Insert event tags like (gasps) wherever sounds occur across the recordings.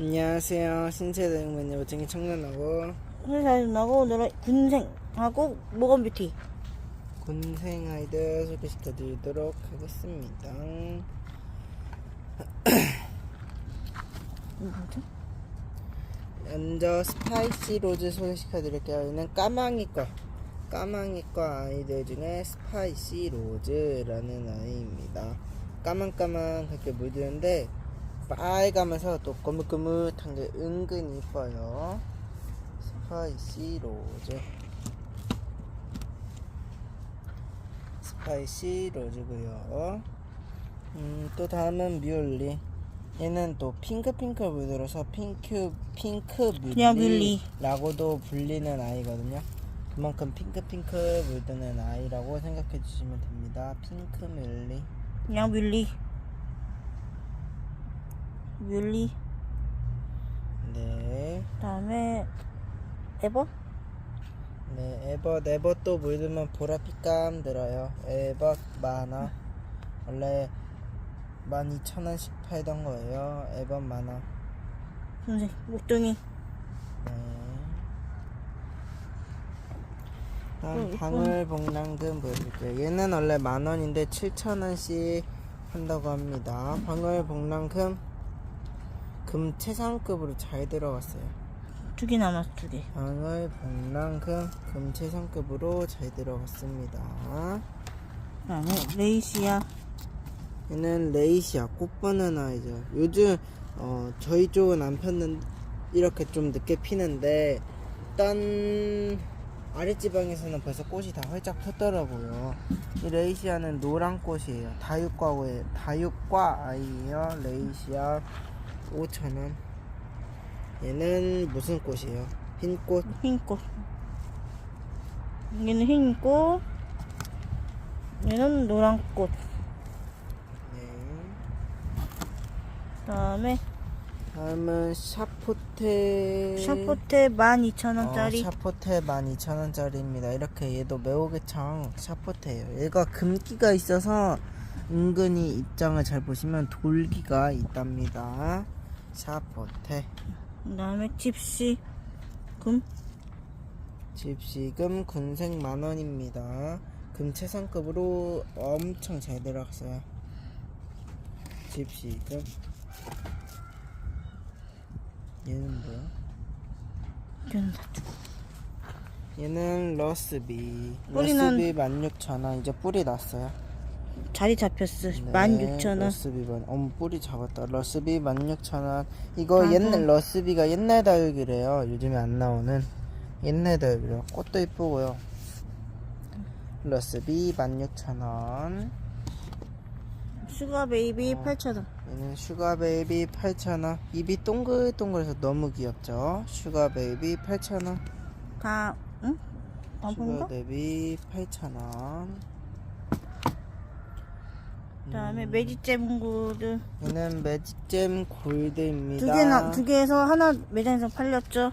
안녕하세요. 신세대 응원의 오징이 청년하고 회사에서 나고 오늘은 군생하고 모건뷰티 군생 아이들 소개시켜드리도록 하겠습니다. 뭐지? 먼저 스파이시 로즈 소개시켜드릴게요. 얘는 까망이 과 까망이 과 아이들 중에 스파이시 로즈라는 아이입니다. 까만까만하게 물드는데 빨가면서 또 거뭇거뭇한 게 은근히 이뻐요. 스파이시 로즈. 스파이시 로즈고요. 음, 또 다음은 뮤리. 얘는 또 핑크핑크 물들어서 핑크 핑크 그냥 뮬리. 뮤리라고도 불리는 아이거든요. 그만큼 핑크핑크 물드는 아이라고 생각해 주시면 됩니다. 핑크 뮬리. 그냥 뮬리 뮬리 네. 다음에 에버 네, 에버 네버 또 물들면 보라빛감 들어요. 에버 만화. 원래 12,000원씩 팔던 거예요. 에버 만화. 군생 목둥이 네. 다음 어, 방울복랑금 보여드릴게요. 얘는 원래 만 원인데 7천 원씩 한다고 합니다. 방울복랑금 금 최상급으로 잘 들어갔어요. 두 개 남았어 두 개 방울복랑금 금 최상급으로 잘 들어갔습니다. 다음에 레이시아 얘는 레이시아 꽃보는 아이죠. 요즘 어, 저희 쪽은 안 폈는 이렇게 좀 늦게 피는데 딴 아랫지방에서는 벌써 꽃이 다 활짝 폈더라고요. 이 레이시아는 노란 꽃이에요. 다육과의 다육과 아이예요. 레이시아 5,000원. 얘는 무슨 꽃이에요? 흰꽃. 흰꽃 얘는 흰꽃 얘는 노란꽃 네. 다음에 다음은 샤포테. 샤포테 12,000원짜리 어, 샤포테 12,000원짜리입니다. 이렇게 얘도 매우개창 샤포테예요. 얘가 금기가 있어서 은근히 입장을 잘 보시면 돌기가 있답니다. 샤포테. 그 다음에 집시 금 집시금 군생 만원입니다. 금 최상급으로 엄청 잘 들어갔어요. 집시금. 얘는 뭐야? 이건 사주 얘는 러스비. 뿌리는- 러스비 16,000원. 이제 뿌리 났어요. 자리 잡혔어 네, 16,000원 러스비 반. 어머 뿌리 잡았다. 러스비 16,000원. 이거 아이고. 옛날 러스비가 옛날 다육이래요. 요즘에 안 나오는 옛날 다육이래요. 꽃도 이쁘고요. 러스비 16,000원. 슈가 베이비 어. 8,000원 얘는 슈가 베이비 8,000원. 입이 동글동글해서 너무 귀엽죠. 슈가 베이비 8,000원. 다 응? 다 슈가 본가? 베이비 8,000원. 그다음에 매직잼 구드 얘는 매직잼 골드입니다. 두 개나 두 개에서 하나 매장에서 팔렸죠.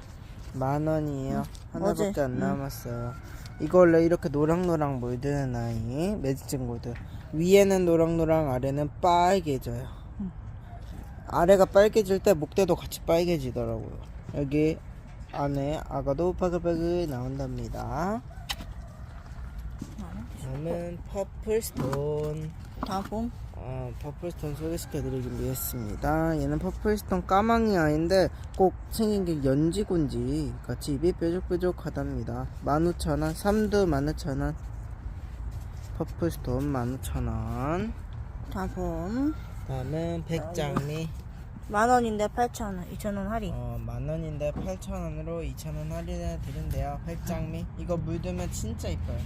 만 원이에요. 하나밖에 어제, 안 응. 남았어요. 이거 원래 이렇게 노랑노랑 물드는 아이 매직증 골드. 위에는 노랑노랑 아래는 빨개져요. 아래가 빨개질 때 목대도 같이 빨개지더라고요. 여기 안에 아가도 바글바글 나온답니다. 다음은 퍼플 스톤. 다봄 어, 퍼플스톤 소개시켜드리기 위했습니다. 얘는 퍼플스톤 까망이 아이인데 꼭 생긴 게 연지곤지 같이 입이 뾰족뾰족하답니다. 15,000원, 3두 15,000원. 퍼플스톤 15,000원. 다봄 다음은 백장미. 만 원인데 8,000원 2,000원 할인. 어, 만원인데 8,000원으로 2,000원 할인해 드린대요. 백장미. 이거 물들면 진짜 이뻐요.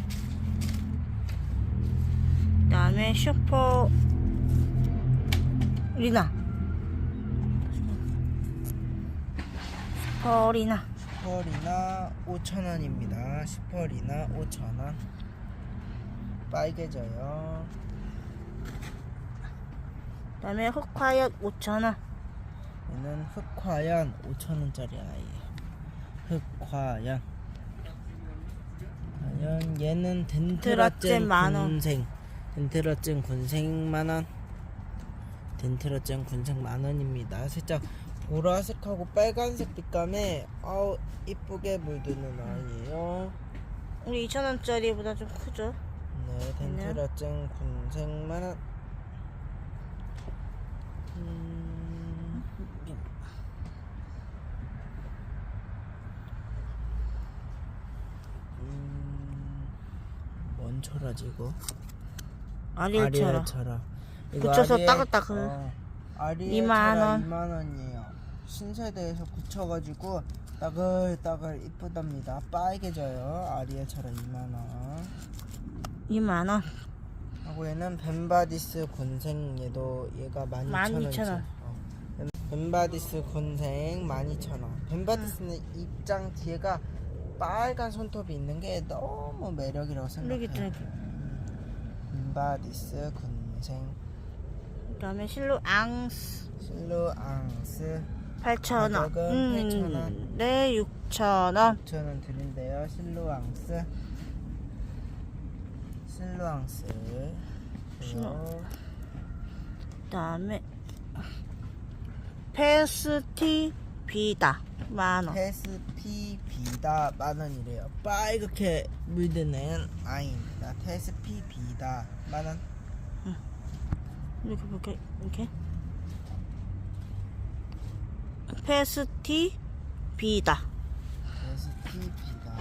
그 다음에 슈퍼 리나 슈퍼 리나 슈퍼 리나 5,000원입니다. 슈퍼 리나 5,000원. 빨개져요. 그 다음에 흑화엿 5,000원. 얘는 흑화연 5천원짜리 아이예요 흑화연 과연 얘는 원. 군생 덴트라잼 군생 만원 덴트라잼 군생 만원입니다 살짝 보라색하고 빨간색 빛감에 아우 이쁘게 물드는 아이예요. 우리 2,000원짜리보다 좀 크죠? 네, 덴트라증 군생 만 원. 음, 음, 뭔 철화지 이거? 아리엘처럼. 철화. 붙여서 따글따글. 어, 아리엘 이만 원. 2만 원이에요. 신세대에서 굳혀가지고 따글따글 이쁘답니다. 빨개져요. 아리엘 철화 2만 원. 2만원. 하고 얘는 벤바디스 곤생 얘도 얘가 12,000원 12,000원. 벤바디스 곤생 12,000원 벤바디스는 입장 뒤에가 빨간 손톱이 있는 게 너무 매력이라고 생각해요 쫄깃쫄깃. 벤바디스 곤생 그 다음에 실로 앙스. 실루 앙스 8,000원. 가격은 8,000원. 네, 6,000원. 9,000원 드린대요 실루 앙스 실루 앙스 그리고 그 다음에 페스티 비다. 만원. 테스피 비다 만원이래요 빨갛게 물드는 아이입니다 테스피 비다 만원 이렇게 이렇게 이렇게. 페스티 비다. 테스피 비다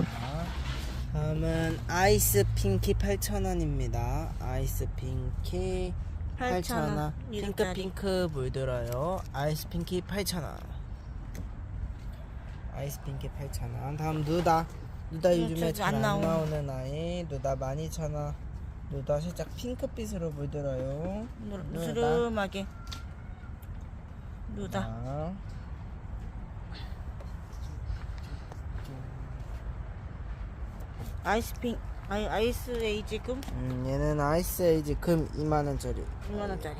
다음은 아이스 핑키 8,000원입니다 아이스 핑키 8,000원 8,000원. 핑크. 핑크 물들어요 아이스 핑키 8,000원 아이스 핑키 8,000원 다음 누다 누다 요즘에 잘안안 나오네. 나오는 아이 누다 12,000원 누다 살짝 핑크빛으로 물들어요 누다. 누르름하게. 누다. 자. 아이스핑. 아이 아이스 에이지 금 음, 얘는 아이스 에이지 금 2만원짜리 2만 원짜리.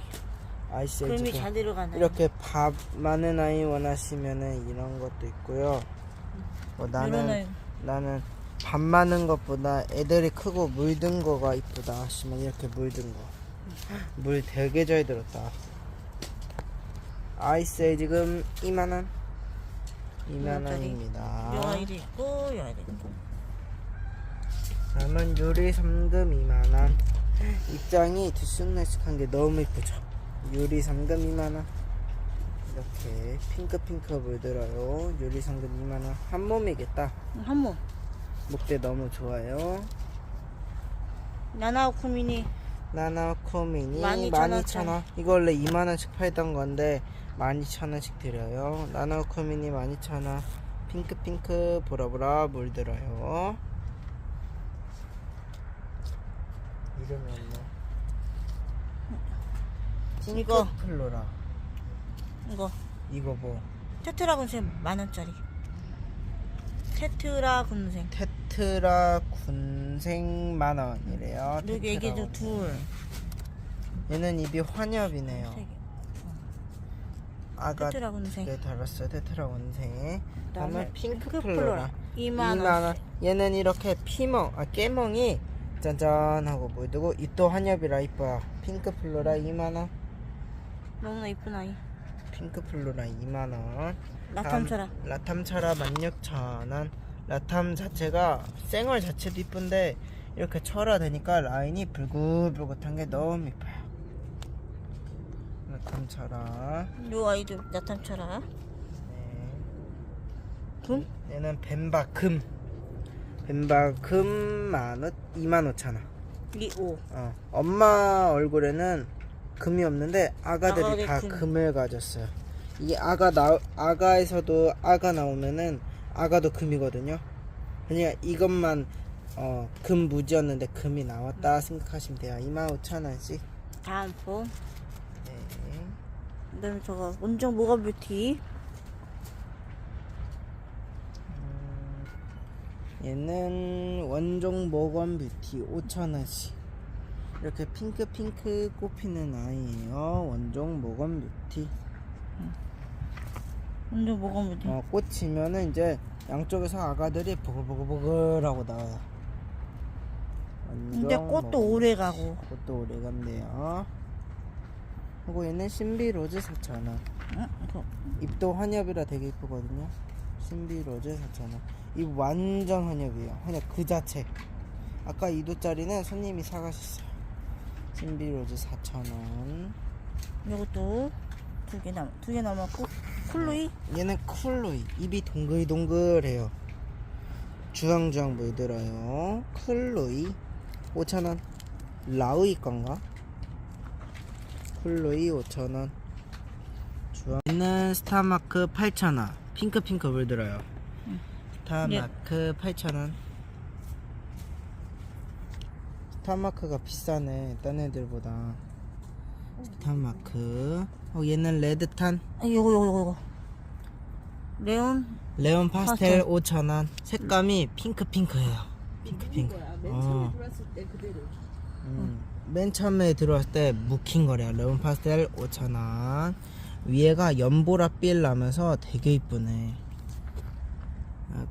아이스 금이 금잘 들어가네. 이렇게 밥 많은 아이 원하시면은 이런 것도 있고요. 뭐 나는 이거는 나는 밥 많은 것보다 애들이 크고 물든 거가 이쁘다 하시면 이렇게 물든 거 물 되게 잘 들었다. 아이스 에이지 금 2만 원? 2만원입니다. 요 아이도 있고 요 아이도 있고. 다음은 유리 3금 2만 원. 입장이 들쑥날쑥한 게 너무 이쁘죠 유리 3금 2만원. 이렇게 핑크핑크 물들어요. 유리 3금 2만원. 한 몸이겠다. 한몸. 목대 너무 좋아요. 나나오 쿠미니. 나나코 미니 12,000원 12,000원. 이거 원래 2만원씩 팔던 건데 12,000원씩 드려요. 나나코 미니 12,000원. 핑크핑크 보라보라 물들어요. 이름이 없네 이거. 플로라 이거 이거 뭐 테트라 군생 만 원짜리. 테트라 군생. 테트라 군생 만 원이래요 여기 애기도 둘. 얘는 입이 환엽이네요 세 개. 아가 테트라 군생. 네 달았어요 테트라 원생 그다음에 다음에 핑크 핑크 플로라 플로라. 2만 2만 원. 원 얘는 이렇게 피멍 아 깨멍이 짠짠하고 물들고 입도 환엽이라 이뻐요 핑크 플로라 2만 원 너무나 이쁜 아이. 핑크 플로라 2만 원 라탐처라. 다음 라탐차라 16,000원 라탐 자체가 생얼 자체도 이쁜데 이렇게 철화 되니까 라인이 불긋불긋한 게 너무 이뻐요 라탐차라 요 아이도 라탐처라. 네. 금? 얘는 벤바 금 벤바 금 만원 2만 5천 원 리오. 어. 엄마 얼굴에는 금이 없는데 아가들이 다 금. 금을 가졌어요 이게 아가 나 아가에서도 아가 나오면은 아가도 금이거든요 그러니까 이것만 어, 금 무지였는데 금이 나왔다 생각하시면 돼요 2만 5천 원씩 다음 폼. 네. 그다음에 저거 원정 모가 뷰티. 얘는 원종 모건 뷰티 5,000원씩 이렇게 핑크 핑크 꽃피는 아이예요 원종 모건 뷰티 원정 모가 뷰티. 어, 꽂히면은 이제 양쪽에서 아가들이 보글보글보글 하고 나와요 원종 근데 꽃도 모건 오래 가고. 꽃도 오래 간대요 하고 얘는 신비로즈 4,000원. 응? 잎도 환엽이라 되게 이쁘거든요. 신비로즈 4,000원. 이 완전 환엽이에요. 환엽 그 자체. 아까 2도짜리는 손님이 사가셨어요. 신비로즈 4,000원. 이것도 두 개 남, 두 개 남았고 쿨루이 얘는 쿨로이. 입이 동글동글해요. 주황주황 물들어요. 쿨로이 5,000원. 라우이 건가? 쿨로이 5,000원. 주황. 얘는 스타마크 8,000원. 핑크핑크 물들어요. 스타마크 8,000원. 스타마크가 비싸네. 딴 애들보다. 스타마크. 어, 얘는 레드탄. 아, 요거 요거 요거 레온 레온 파스텔 파스텔. 5,000원. 색감이 핑크핑크해요. 핑크핑크. 어. 음, 맨 처음에 들어왔을 때 묵힌 거래요. 레온 파스텔 5,000원. 위에가 연보라빛 나면서 되게 이쁘네.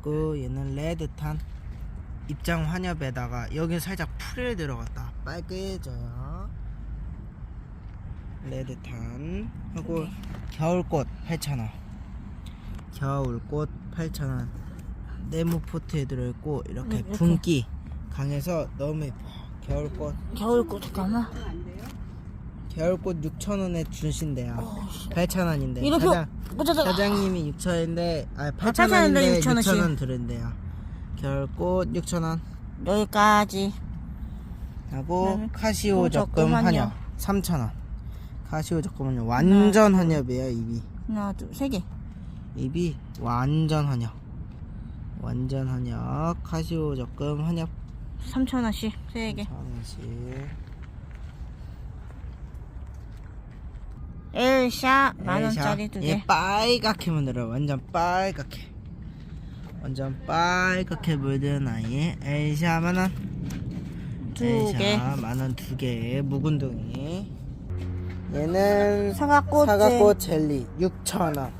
그리고 얘는 레드탄. 입장 환엽에다가 여기 살짝 풀을 들어갔다. 빨개져요. 레드탄. 하고 겨울꽃 8,000원. 겨울꽃 8,000원. 네모 포트에 들어있고 이렇게 음, 이렇게. 분기 강해서 너무 예뻐. 겨울꽃. 겨울꽃 잠깐만 겨울꽃 6,000원에 주신대요. 8,000원인데. 이렇게 사장, 어쩌다 사장님이 6,000원인데 아 8,000원인데 8,000원인데 6,000원 씩. 6,000원 들은대요. 겨울꽃 6,000원. 여기까지 하고 카시오 또 적금 환엽. 3,000원. 카시오 적금 환엽 완전 환엽이에요, 입이. 하나 둘세개 입이 완전 환엽. 완전 환엽. 카시오 적금 환엽 3,000원씩 세개 1,000원씩. 엘샤 만원짜리 두개 얘 빨갛게 만들어 완전 빨갛게 완전 빨갛게 물든 아이 엘샤 만원. 두 개. 만원 두개. 묵은둥이. 얘는 사과꽃 사과꽃 젤리 6,000원.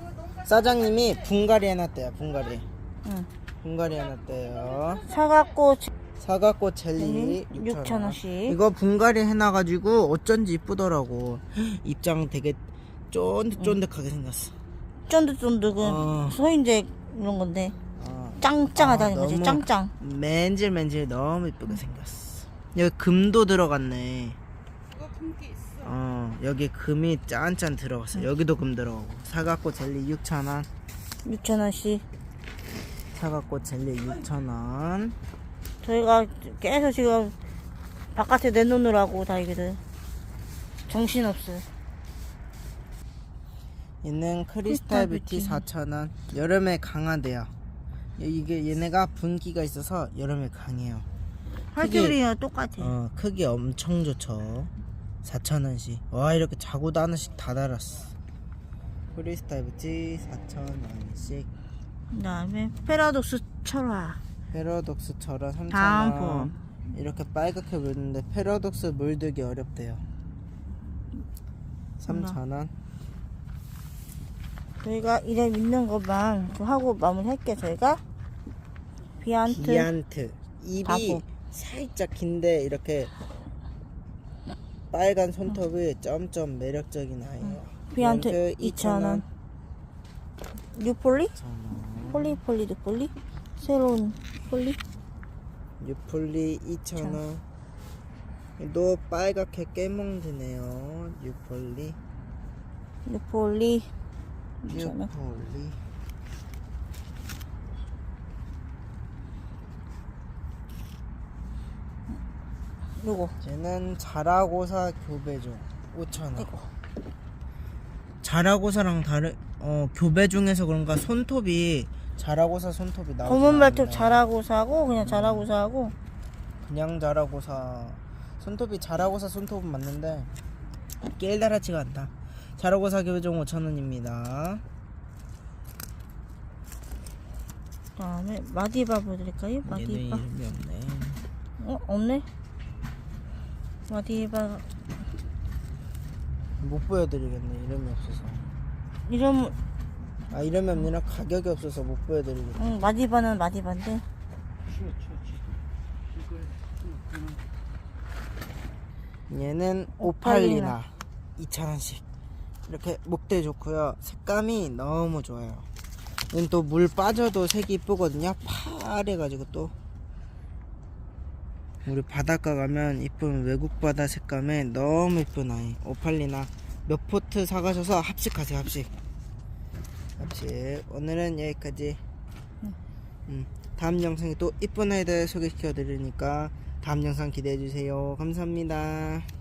사장님이 분갈이 해놨대요 분갈이. 응. 분갈이 해놨대요. 사과꽃 사과꽃 젤리 젤리 6,000원. 6,000원씩. 이거 분갈이 해놔가지고 어쩐지 이쁘더라고. (gasps) 입장 되게 쫀득쫀득하게 생겼어. 쫀득쫀득은 어. 소인제 이런 건데. 어, 짱짱하다는 아, 거지 너무- 짱짱. 맨질맨질 너무 이쁘게 생겼어. 여기 금도 들어갔네. 어. 여기 금이 짠짠 들어갔어. 여기도 금 들어가고. 사과꽃 젤리 6,000원. 6,000원씩. 사과꽃 젤리 6,000원. 저희가 계속 지금 바깥에 내놓느라고 다 이게 정신없어요. 얘는 크리스탈 크리스탈 뷰티 뷰티. 4,000원. 여름에 강하대요 이게 얘네가 분기가 있어서 여름에 강해요. 할줄이랑 똑같아. 어 크기 엄청 좋죠. 4,000원씩. 와 이렇게 자구도 하나씩 다 달았어. 뷰티 4,000원씩. 그 다음에 페라독스 철화. 패러독스처럼 3,000원 다음 이렇게 빨갛게 물는데 패러독스 물들기 어렵대요. 3,000원 저희가 이래 믿는 것만 그 하고 마무리할게요 저희가. 비안트. 비안트. 입이 바보. 살짝 긴데 이렇게 빨간 손톱이 점점 매력적인 아이예요. 비안트 2,000원. 뉴폴리? 2,000원. 폴리 폴리 뉴폴리? 새로운 폴리? 유폴리 2,000원. 또 빨갛게 깨몽드네요 유폴리. 뉴폴리 2,000원 유폴리. 요거. 쟤는 자라고사 교배종 5,000원. 이거. 자라고사랑 다른 어 교배 중에서 그런가 손톱이 자라고사 손톱이 나오지 검은 발톱 않네. 자라고 사고 그냥 자라고 사고. 그냥 자라고사. 손톱이 자라고사 손톱은 맞는데 깨달았지가 않다 자라고사 교배종 5,000원입니다. 그다음에 마디바 보여드릴까요? 마디바. 이름이 없네. 어? 없네? 마디바. 못 보여드리겠네 이름이 없어서. 이름. 아 이름이 아니라 가격이 없어서 못 보여드리겠네. 응, 마디바는 마디바인데. 얘는 오팔리나. 오팔리나. 2,000원씩 이렇게 목대 좋고요. 색감이 너무 좋아요. 얘는 또 물 빠져도 색이 이쁘거든요. 파래가지고 또 우리 바닷가 가면 이쁜 외국 바다 색감에 너무 이쁜 아이. 오팔리나 몇 포트 사가셔서 합식하세요. 합식. 합식. 오늘은 여기까지. 음, 다음 영상에 또 이쁜 아이들 소개시켜 드리니까 다음 영상 기대해 주세요. 감사합니다.